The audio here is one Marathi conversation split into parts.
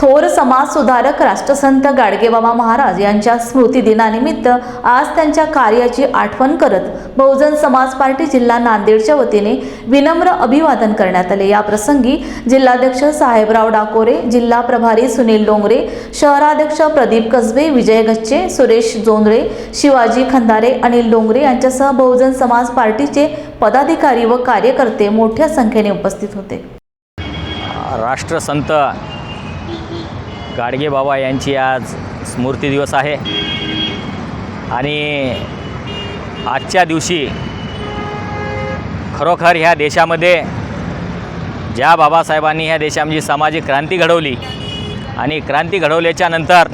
थोर समाज सुधारक राष्ट्रसंत गाडगेबाबा महाराज यांच्या स्मृतिदिनानिमित्त आज त्यांच्या कार्याची आठवण करत बहुजन समाज पार्टी जिल्हा नांदेडच्या वतीने विनम्र अभिवादन करण्यात आले. या प्रसंगी जिल्हाध्यक्ष साहेबराव डाकोरे जिल्हा प्रभारी सुनील डोंगरे शहराध्यक्ष प्रदीप कसबे विजय गच्चे सुरेश जोंधळे शिवाजी खंदारे अनिल डोंगरे यांच्यासह बहुजन समाज पार्टीचे पदाधिकारी व कार्यकर्ते मोठ्या संख्येने उपस्थित होते. राष्ट्रसंत गाडगे बाबा यांची आज स्मृती दिवस आहे. आणि आजच्या दिवशी खरोखर ह्या देशामध्ये ज्या बाबासाहेबांनी ह्या देशामध्ये सामाजिक क्रांती घडवली आणि क्रांती घडवल्याच्या नंतर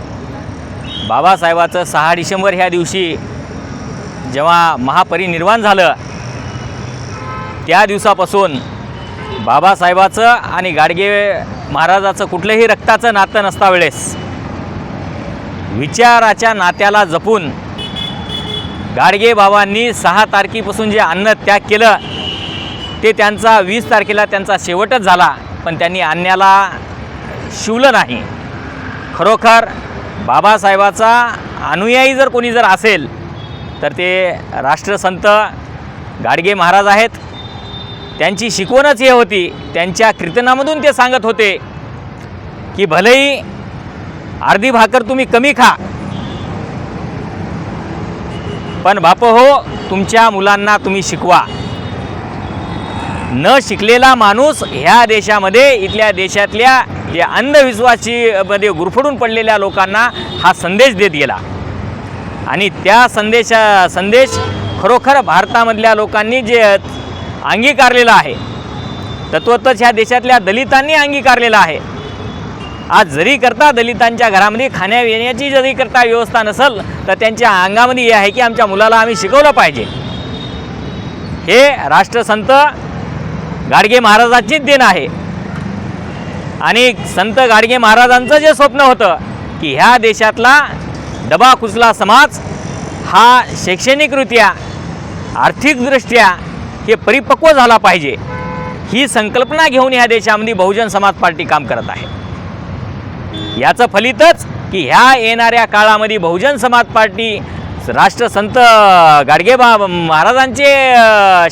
बाबासाहेबाचं सहा डिसेंबर ह्या दिवशी जेव्हा महापरिनिर्वाण झालं त्या दिवसापासून बाबासाहेबाचं आणि गाडगे महाराजाचं कुठलंही रक्ताचं नातं नसता वेळेस विचाराच्या नात्याला जपून गाडगे बाबांनी सहा तारखेपासून जे अन्न त्याग केलं ते त्यांचा वीस तारखेला त्यांचा शेवटच झाला पण त्यांनी अन्याला शिवलं नाही. खरोखर बाबासाहेबाचा अनुयायी जर कोणी जर असेल तर ते राष्ट्रसंत गाडगे महाराज आहेत. त्यांची शिकवणच हे होती. त्यांच्या कीर्तनामधून ते सांगत होते की भलेही अर्धी भाकर तुम्ही कमी खा. पण बाप हो तुमच्या मुलांना तुम्ही शिकवा. न शिकलेला माणूस ह्या देशामध्ये इथल्या देशातल्या या अंधविश्वासी मध्ये गुरफडून पडलेल्या लोकांना हा संदेश देत गेला. आणि त्या संदेशा संदेश खरोखर भारतामधल्या लोकांनी जे अंगीकारलेला आहे. तत्वतच ह्या देशातल्या दलितांनी अंगीकारलेला आहे. आज जरी करता दलितांच्या घरामध्ये खाण्या येण्याची जरी करता व्यवस्था नसेल तर त्यांच्या अंगामध्ये हे आहे की आमच्या मुलाला आम्ही शिकवलं पाहिजे. हे राष्ट्रसंत गाडगे महाराजांचीच देण आहे. आणि संत गाडगे महाराजांचं जे स्वप्न होतं की ह्या देशातला डबा कुचला समाज हा शैक्षणिकरित्या आर्थिकदृष्ट्या हे परिपक्व झाला पाहिजे. ही संकल्पना घेऊन ह्या देशामध्ये बहुजन समाज पार्टी काम करत आहे. याचं फलितच की ह्या येणाऱ्या काळामध्ये बहुजन समाज पार्टी राष्ट्रसंत गाडगेबा महाराजांचे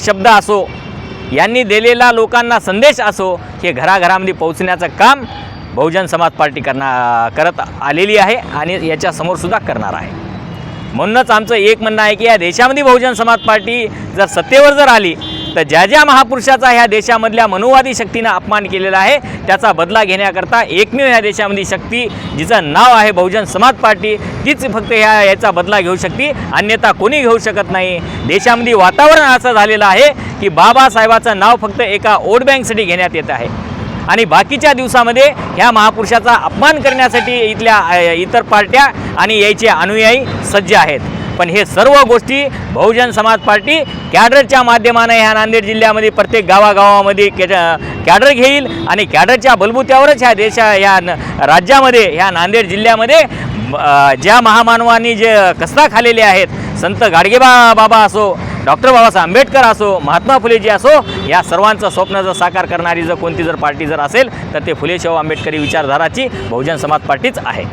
शब्द असो यांनी दिलेला लोकांना संदेश असो हे घराघरामध्ये पोहोचण्याचं काम बहुजन समाज पार्टी करणार करत आलेली आहे आणि याच्यासमोरसुद्धा करणार आहे. म्हणूनच आमचं एक म्हणणं आहे की या देशामध्ये बहुजन समाज पार्टी जर सत्तेवर जर आली तर ज्या ज्या महापुरुषाचा ह्या देशामधल्या मनुवादी शक्तीनं अपमान केलेला आहे त्याचा बदला घेण्याकरता एकमेव ह्या देशामध्ये शक्ती जिचं नाव आहे बहुजन समाज पार्टी तीच फक्त ह्या याचा बदला घेऊ शकते अन्यथा कोणी घेऊ शकत नाही. देशामध्ये वातावरण असं झालेलं आहे की बाबासाहेबाचं नाव फक्त एका वोट बँकसाठी घेण्यात येत आहे. आणि बाकीच्या दिवसामध्ये ह्या महापुरुषाचा अपमान करण्यासाठी इथल्या इतर पार्ट्या आणि याचे अनुयायी सज्ज आहेत. पण हे सर्व गोष्टी बहुजन समाज पार्टी कॅडरच्या माध्यमाने ह्या नांदेड जिल्ह्यामध्ये प्रत्येक गावागावामध्ये कॅ कॅडर घेईल आणि कॅडरच्या बलबुत्यावरच ह्या देशा ह्या न- राज्यामध्ये ह्या नांदेड जिल्ह्यामध्ये ज्या महामानवांनी जे कष्टा खालेले आहेत संत गाडगेबा बाबा असो डॉक्टर बाबासाहेब आंबेडकर असो महात्मा फुलेजी असो या सर्वांचं स्वप्न जर साकार करणारी जर कोणती जर पार्टी जर असेल तर ते फुले शाहू आंबेडकरी विचारधाराची बहुजन समाज पार्टीच आहे.